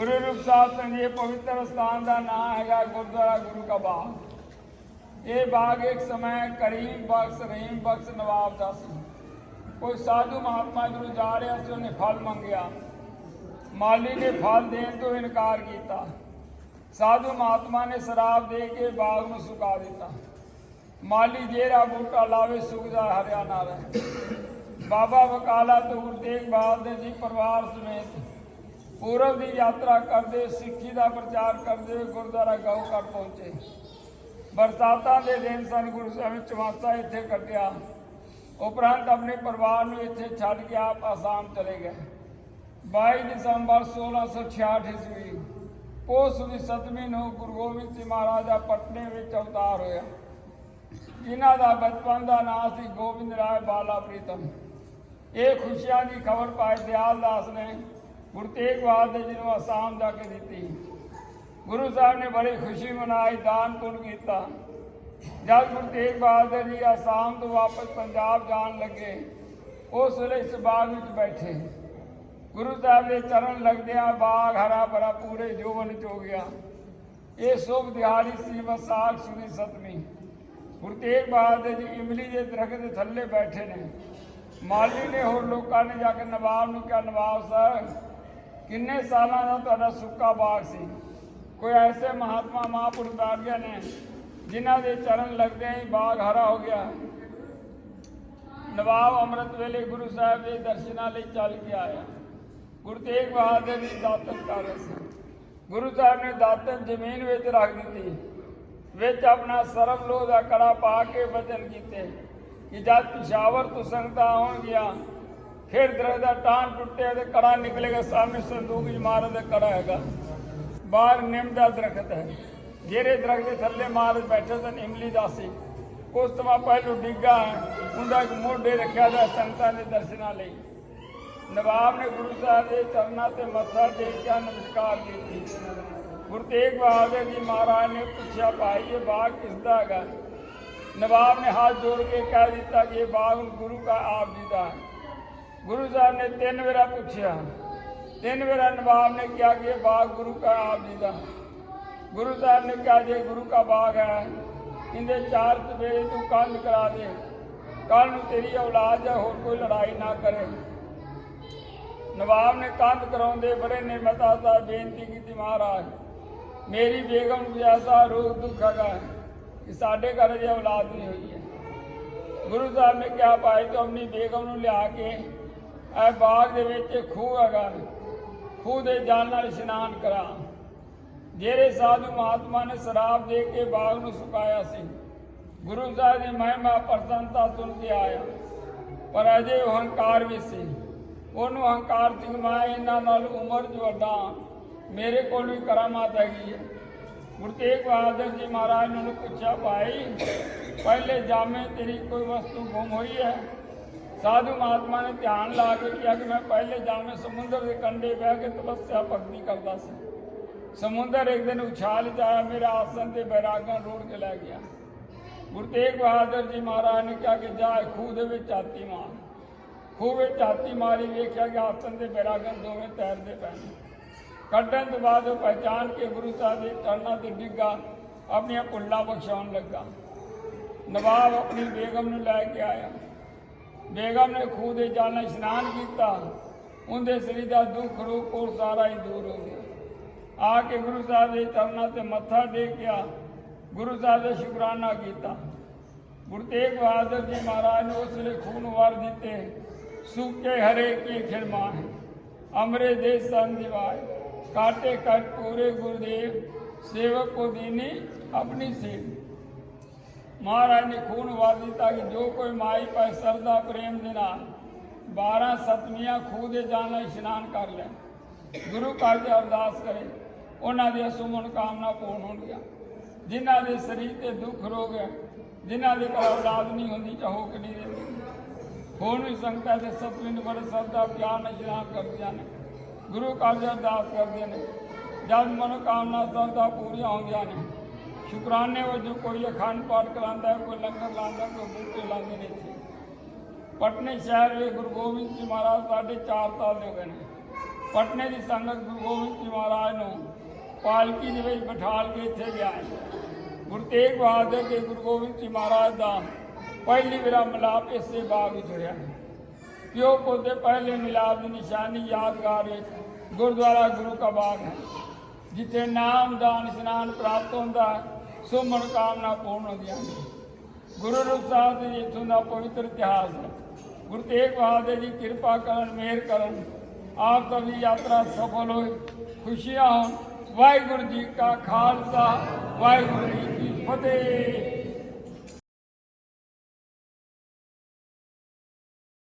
ਗੁਰੂ ਰੂਪ ਸਾਹਿਬ ਸਿੰਘ ਜੀ ਪਵਿੱਤਰ ਸਥਾਨ ਦਾ ਨਾਮ ਹੈਗਾ ਗੁਰਦੁਆਰਾ ਗੁਰੂ ਕਾ ਬਾਗ। ਇਹ ਬਾਗ ਇੱਕ ਸਮੇਂ ਕਰੀਮ ਬਖਸ਼, ਰਹੀਮ ਬਖਸ਼ ਨਵਾਬ ਦਾ ਸੀ। ਕੋਈ ਸਾਧੂ ਮਹਾਤਮਾ ਜਦੋਂ ਜਾ ਰਿਹਾ ਸੀ, ਉਹਨੇ ਫਲ ਮੰਗਿਆ। ਮਾਲੀ ਨੇ ਫਲ ਦੇਣ ਤੋਂ ਇਨਕਾਰ ਕੀਤਾ। ਸਾਧੂ ਮਹਾਤਮਾ ਨੇ ਸ਼ਰਾਬ ਦੇ ਕੇ ਬਾਗ ਨੂੰ ਸੁਕਾ ਦਿੱਤਾ। ਮਾਲੀ ਜਿਹੜਾ ਬੂਟਾ ਲਾਵੇ, ਸੁਕਦਾ ਹਰਿਆਣਾ ਨਾਲ ਹੈ ਬਾਬਾ ਬਕਾਲਾ ਤੂਰ ਤੇਗ ਬਹਾਦਰ ਜੀ ਪਰਿਵਾਰ ਸਮੇਤ ਪੂਰਬ ਦੀ ਯਾਤਰਾ ਕਰਦੇ, ਸਿੱਖੀ ਦਾ ਪ੍ਰਚਾਰ ਕਰਦੇ ਗੁਰਦੁਆਰਾ ਗੁਰਦੁਆਰਾ ਗਊਘਰ ਪਹੁੰਚੇ। ਬਰਸਾਤਾਂ ਦੇ ਦਿਨ ਸਨ, ਗੁਰੂ ਸਾਹਿਬ ਚਵਾਸਾ ਇੱਥੇ ਕੱਟਿਆ। ਉਪਰੰਤ ਆਪਣੇ ਪਰਿਵਾਰ ਨੂੰ ਇੱਥੇ ਛੱਡ ਕੇ ਆਪ ਆਸਾਮ ਚਲੇ ਗਏ। 22 ਦਸੰਬਰ 1666 ਈਸਵੀ ਉਸ ਦੀ ਸਤਵੀਂ ਨੂੰ ਗੁਰੂ ਗੋਬਿੰਦ ਸਿੰਘ ਮਹਾਰਾਜ ਦਾ ਪਟਨੇ ਵਿੱਚ ਅਵਤਾਰ ਹੋਇਆ। ਜਿਨ੍ਹਾਂ ਦਾ ਬਚਪਨ ਦਾ ਨਾਮ ਸੀ ਗੋਬਿੰਦ ਰਾਏ ਬਾਲਾ ਪ੍ਰੀਤਮ। ਇਹ ਖੁਸ਼ੀਆਂ ਦੀ ਖਬਰ ਪਾਏ ਦਿਆਲ ਦਾਸ ਨੇ ਗੁਰੂ ਤੇਗ ਬਹਾਦਰ ਜੀ ਨੂੰ ਆਸਾਮ ਜਾ ਕੇ ਦਿੱਤੀ। ਗੁਰੂ ਸਾਹਿਬ ਨੇ ਬੜੀ ਖੁਸ਼ੀ ਮਨਾਈ, ਦਾਨ ਪੁੰਨ ਕੀਤਾ। ਜਦ ਗੁਰੂ ਤੇਗ ਬਹਾਦਰ ਜੀ ਆਸਾਮ ਤੋਂ ਵਾਪਸ ਪੰਜਾਬ ਜਾਣ ਲੱਗੇ, ਉਸ ਵੇਲੇ ਇਸ ਬਾਗ ਵਿੱਚ ਬੈਠੇ। ਗੁਰੂ ਸਾਹਿਬ ਦੇ ਚਰਨ ਲੱਗਦਿਆਂ ਬਾਗ ਹਰਾ ਭਰਾ ਪੂਰੇ ਜੋਵਨ ਚ ਹੋ ਗਿਆ। ਇਹ ਸ਼ੁਭ ਦਿਹਾੜੀ ਸੀ, ਵਿਸਾਖ ਸੁਦੀ ਸਤਵੀਂ। ਗੁਰੂ ਤੇਗ ਬਹਾਦਰ ਜੀ ਇਮਲੀ ਦੇ ਦਰਖਤ ਦੇ ਥੱਲੇ ਬੈਠੇ ਨੇ। ਮਾਲੀ ਨੇ ਹੋਰ ਲੋਕਾਂ ਨੇ ਜਾ ਕੇ ਨਵਾਬ ਨੂੰ ਕਿਹਾ, ਨਵਾਬ ਸਾਹਿਬ ਕਿੰਨੇ ਸਾਲਾਂ ਦਾ ਤੁਹਾਡਾ ਸੁੱਕਾ ਬਾਗ ਸੀ? ਕੋਈ ਐਸੇ ਮਹਾਤਮਾ ਮਹਾਂਪੁਰਖ ਨੇ ਜਿਨ੍ਹਾਂ ਦੇ ਚਰਨ ਲੱਗਦਿਆਂ ਹੀ ਬਾਗ ਹਰਾ ਹੋ ਗਿਆ? ਨਵਾਬ ਅੰਮ੍ਰਿਤ ਵੇਲੇ ਗੁਰੂ ਸਾਹਿਬ ਦੇ ਦਰਸ਼ਨਾਂ ਲਈ ਚੱਲ ਕੇ ਆਇਆ। ਗੁਰੂ ਤੇਗ ਬਹਾਦਰ ਜੀ ਦਾਤਨ ਕਰ ਰਹੇ ਸੀ। ਗੁਰੂ ਸਾਹਿਬ ਨੇ ਦਾਤਨ ਜ਼ਮੀਨ ਵਿੱਚ ਰੱਖ ਦਿੱਤੀ। ਵਿੱਚ ਆਪਣਾ ਸਰਬ ਲੋਹ ਦਾ ਕੜਾ ਪਾ ਕੇ ਵਚਨ ਕੀਤੇ ਕਿ ਜਦ ਪਿਸ਼ਾਵਰ ਤੋਂ ਸੰਗਤਾਂ ਆਉਣਗੀਆਂ ਫਿਰ ਦਰਖਤ ਦਾ ਟਾਂ ਟੁੱਟਿਆ ਤੇ ਕੜਾ ਨਿਕਲੇਗਾ ਸਾਹਮਣੇ ਸੰਦੂਕ ਵਿੱਚ ਮਹਾਰਾਜ ਦਾ ਕੜਾ ਹੈਗਾ। ਬਾਹਰ ਨਿੰਮ ਦਾ ਦਰਖਤ ਹੈ। ਜਿਹੜੇ ਦਰਖਤ ਦੇ ਥੱਲੇ ਮਹਾਰਾਜ ਬੈਠੇ ਸਨ, ਇਮਲੀ ਦਾਸੀ। ਉਸ ਤੋਂ ਪਹਿਲੂ ਡਿੱਗਾ। ਉਹਦਾ ਇੱਕ ਮੋਢੇ ਰੱਖਿਆ ਦਾ ਸੰਗਤਾਂ ਦੇ ਦਰਸ਼ਨਾਂ ਲਈ। ਨਵਾਬ ਨੇ ਗੁਰੂ ਸਾਹਿਬ ਦੇ ਚਰਨਾਂ ਤੇ ਮੱਥਾ ਟੇਕ ਕੇ ਨਮਸਕਾਰ ਕੀਤੀ। ਗੁਰੂ ਤੇਗ ਬਹਾਦਰ ਜੀ ਮਹਾਰਾਜ ਨੇ ਪੁੱਛਿਆ, ਭਾਈ, ਇਹ ਬਾਗ ਕਿਸ ਦਾ ਹੈਗਾ? ਨਵਾਬ ਨੇ ਹੱਥ ਜੋੜ ਕੇ ਕਹਿ ਦਿੱਤਾ ਕਿ ਇਹ ਬਾਗ ਗੁਰੂ ਦਾ ਆਪ ਜੀ ਦਾ ਹੈ। ਗੁਰੂ ਸਾਹਿਬ ਨੇ ਤਿੰਨ ਵੇਰਾ ਪੁੱਛਿਆ। ਤਿੰਨ ਵੇਰਾ ਨਵਾਬ ਨੇ ਕਿਹਾ ਕਿ ਇਹ ਬਾਗ ਗੁਰੂ ਕਾ ਆਪ ਜੀ ਦਾ। ਗੁਰੂ ਸਾਹਿਬ ਨੇ ਕਿਹਾ, ਜੇ ਗੁਰੂ ਕਾ ਬਾਗ ਹੈ ਇਹਦੇ ਚਾਰ ਚਵੇਰੇ ਤੂੰ ਕੰਧ ਕਰਾ ਦੇ। ਕੱਲ ਨੂੰ ਤੇਰੀ ਔਲਾਦ ਜਾਂ ਹੋਰ ਕੋਈ ਲੜਾਈ ਨਾ ਕਰੇ। ਨਵਾਬ ਨੇ ਕੰਧ ਕਰਾਉਂਦੇ ਬੜੇ ਨਿਰਮਤਾ ਦਾ ਬੇਨਤੀ ਕੀਤੀ, ਮਹਾਰਾਜ, ਮੇਰੀ ਬੇਗਮ ਨੂੰ ਐਸਾ ਰੋਗ ਦੁੱਖ ਹੈਗਾ ਕਿ ਸਾਡੇ ਘਰ ਜੇ ਔਲਾਦ ਨਹੀਂ ਹੋਈ ਹੈ। ਗੁਰੂ ਸਾਹਿਬ ਨੇ ਕਿਹਾ, ਭਾਈ ਤੂੰ ਆਪਣੀ ਬੇਗਮ ਨੂੰ ਲਿਆ ਕੇ ਇਹ ਬਾਗ ਦੇ ਵਿੱਚ ਖੂਹ ਹੈਗਾ। ਖੂਹ ਦੇ ਜਲ ਨਾਲ ਇਸ਼ਨਾਨ ਕਰਾ। ਜਿਹੜੇ ਸਾਧੂ ਮਹਾਤਮਾ ਨੇ ਸ਼ਰਾਬ ਦੇ ਕੇ ਬਾਗ ਨੂੰ ਸੁਕਾਇਆ ਸੀ, ਗੁਰੂ ਸਾਹਿਬ ਦੀ ਮਹਿਮਾ ਪ੍ਰਸੰਨਤਾ ਸੁਣ ਕੇ ਆਇਆ। ਪਰ ਅਜੇ ਉਹ ਹੰਕਾਰ ਵੀ ਸੀ। ਉਹਨੂੰ ਹੰਕਾਰ ਸੀ ਮੈਂ ਇਹਨਾਂ ਨਾਲ ਉਮਰ ਚ ਮੇਰੇ ਕੋਲ ਵੀ ਕਰਾਮਾਤ ਹੈਗੀ ਹੈ। ਗੁਰੂ ਤੇਗ ਬਹਾਦਰ ਜੀ ਮਹਾਰਾਜ ਨੇ ਉਹਨੂੰ ਪੁੱਛਿਆ, ਭਾਈ, ਪਹਿਲੇ ਜਾਮੇ ਤੇਰੀ ਕੋਈ ਵਸਤੂ ਗੁੰਮ ਹੋਈ ਹੈ? ਸਾਧੂ ਮਹਾਤਮਾ ਨੇ ਧਿਆਨ ਲਾ ਕੇ ਕਿਹਾ ਕਿ ਮੈਂ ਪਹਿਲੇ ਜਾਮੇ ਸਮੁੰਦਰ ਦੇ ਕੰਢੇ ਬਹਿ ਕੇ ਤਪੱਸਿਆ ਭਗਤੀ ਕਰਦਾ ਸੀ। ਸਮੁੰਦਰ ਇੱਕ ਦਿਨ ਉਛਾਲ ਚ ਆਇਆ, ਮੇਰਾ ਆਸਨ ਤੇ ਬੈਰਾਗਾਂ ਰੋੜ ਕੇ ਲੈ ਗਿਆ। ਗੁਰੂ ਤੇਗ ਬਹਾਦਰ ਜੀ ਮਹਾਰਾਜ ਨੇ ਕਿਹਾ ਕਿ ਜਾ ਖੂਹ ਦੇ ਵਿੱਚ ਚਾਤੀ ਮਾਰ। ਖੂਹ ਵਿੱਚ ਚਾਤੀ ਮਾਰੀ, ਵੇਖਿਆ ਕਿ ਆਸਨ ਦੇ ਬੈਰਾਗਾਂ ਦੋਵੇਂ ਤੈਰਦੇ ਪਏ ਕੱਢਣ ਤੋਂ ਬਾਅਦ ਉਹ ਪਹਿਚਾਨ ਕੇ ਗੁਰੂ ਸਾਹਿਬ ਦੇ ਚਰਨਾਂ ਤੇ ਡਿੱਗਾ, ਆਪਣੀਆਂ ਭੁੱਲਾਂ ਬਖਸ਼ਾਉਣ ਲੱਗਾ। ਨਵਾਬ ਆਪਣੀ ਬੇਗਮ ਨੂੰ ਲੈ ਕੇ ਆਇਆ। ਬੇਗਮ ਨੇ ਖੂਹ ਦੇ ਜਲ ਨਾਲ ਇਸ਼ਨਾਨ ਕੀਤਾ। ਉਹਦੇ ਸਰੀਰ ਦਾ ਦੁੱਖ, ਰੋਗ ਕੋਲ ਸਾਰਾ ਹੀ ਦੂਰ ਹੋ ਗਿਆ। ਆ ਕੇ ਗੁਰੂ ਸਾਹਿਬ ਦੇ ਚਰਨਾਂ ਤੇ ਮੱਥਾ ਟੇਕਿਆ। ਗੁਰੂ ਸਾਹਿਬ ਦਾ ਸ਼ੁਕਰਾਨਾ ਕੀਤਾ। ਗੁਰੂ ਤੇਗ ਬਹਾਦਰ ਜੀ ਮਹਾਰਾਜ ਨੇ ਉਸ ਵੇਲੇ ਖੂਨ ਵਾਰ ਦਿੱਤੇ। ਸੂਕੇ ਹਰੇ ਕੀ ਖਿਰਮਾ ਹੈ ਅਮਰੇ ਦੇ ਸੰਗ ਦਿਵਾਏ। ਕਾਟੇ ਕਟ ਪੂਰੇ ਗੁਰਦੇਵ, ਸੇਵਕ ਕੋ ਦੀਨੀ ਆਪਣੀ ਸੇਵ। ਮਹਾਰਾਜ ਨੇ ਖੂਨ ਵਾਰ ਦਿੱਤਾ ਕਿ ਜੋ ਕੋਈ ਮਾਈ ਪੈ ਸਰਦਾ ਪ੍ਰੇਮ ਦੇ ਨਾਲ 12 ਸਤਮੀਆਂ ਖੂਹ ਦੇ ਜਾਣ ਲਈ ਇਸ਼ਨਾਨ ਕਰ ਲੈ, ਗੁਰੂ ਘਰ ਦੇ ਅਰਦਾਸ ਕਰੇ, ਉਹਨਾਂ ਦੀਆਂ ਸੁਮਨ ਕਾਮਨਾ ਪੂਰਨ ਹੋਣਗੀਆਂ ਜਿਨ੍ਹਾਂ ਦੇ ਸਰੀਰ ਤੇ ਦੁੱਖ ਰੋਗ ਹੈ, ਜਿਨ੍ਹਾਂ ਦੇ ਕੋਲ ਔਲਾਦ ਨਹੀਂ ਹੁੰਦੀ ਚਾਹੋ ਕਿ ਨਹੀਂ ਰਹਿੰਦੀ ਹੁਣ ਵੀ ਸੰਗਤਾਂ ਦੇ ਸਤਵਿੰਦ ਬੜੇ ਸਰਦਾ ਪਿਆਰ ਨਾਲ ਇਸ਼ਨਾਨ ਕਰਦੀਆਂ ਨੇ ਗੁਰੂ ਘਰ ਦੇ ਅਰਦਾਸ ਕਰਦੇ ਨੇ, ਜਦ ਮਨੋਕਾਮਨਾ ਸਰਦਾ ਪੂਰੀਆਂ ਹੁੰਦੀਆਂ ਨੇ ਸ਼ੁਕਰਾਨੇ ਵਜੋਂ ਕੋਈ ਅਖੰਡ ਪਾਠ ਕਰਾਉਂਦਾ ਕੋਈ ਲੰਗਰ ਲਾਉਂਦਾ ਕੋਈ ਬੂਟੇ ਲਾਉਂਦੇ ਨੇ ਇੱਥੇ। ਪਟਨੇ ਸ਼ਹਿਰ ਵਿੱਚ ਗੁਰੂ ਗੋਬਿੰਦ ਜੀ ਮਹਾਰਾਜ ਸਾਡੇ ਚਾਰ ਸਾਲ ਦੇ ਹੋ ਗਏ ਨੇ। ਪਟਨੇ ਦੀ ਸੰਗਤ ਗੁਰੂ ਗੋਬਿੰਦ ਜੀ ਮਹਾਰਾਜ ਨੂੰ ਪਾਲਕੀ ਦੇ ਵਿੱਚ ਬਿਠਾਲ ਕੇ ਇੱਥੇ ਲਿਆਏ ਗੁਰੂ ਤੇਗ ਬਹਾਦਰ ਤੇ ਗੁਰੂ ਗੋਬਿੰਦ ਜੀ ਮਹਾਰਾਜ ਦਾ ਪਹਿਲੀ ਵਾਰ ਮਿਲਾਪ ਇਸੇ ਬਾਗ ਵਿੱਚ ਹੋਇਆ ਪਿਓ ਪੁੱਤ ਪਹਿਲੇ ਮਿਲਾਪ ਦੀ ਨਿਸ਼ਾਨੀ ਯਾਦਗਾਰ ਵਿੱਚ ਗੁਰਦੁਆਰਾ ਗੁਰੂ ਕਾ ਬਾਗ ਹੈ ਜਿੱਥੇ ਨਾਮ ਦਾਨ ਇਸ਼ਨਾਨ ਪ੍ਰਾਪਤ ਹੁੰਦਾ ਹੈ, ਸੋ ਮਨੋਕਾਮਨਾ ਪੂਰਨ ਹੁੰਦੀਆਂ ਨੇ। ਗੁਰੂ ਰੂਪ ਸਾਹਿਬ ਦੇ ਇੱਥੋਂ ਦਾ ਪਵਿੱਤਰ ਇਤਿਹਾਸ ਹੈ। ਗੁਰੂ ਤੇਗ ਬਹਾਦਰ ਜੀ ਕਿਰਪਾ ਕਰਨ, ਮਿਹਰ ਕਰਨ, ਆਪ ਦਾ ਵੀ ਯਾਤਰਾ ਸਫਲ ਹੋਏ, ਖੁਸ਼ੀਆਂ ਹੋਣ। ਵਾਹਿਗੁਰੂ ਜੀ ਕਾ ਖਾਲਸਾ, ਵਾਹਿਗੁਰੂ ਜੀ ਕੀ ਫਤਿਹ।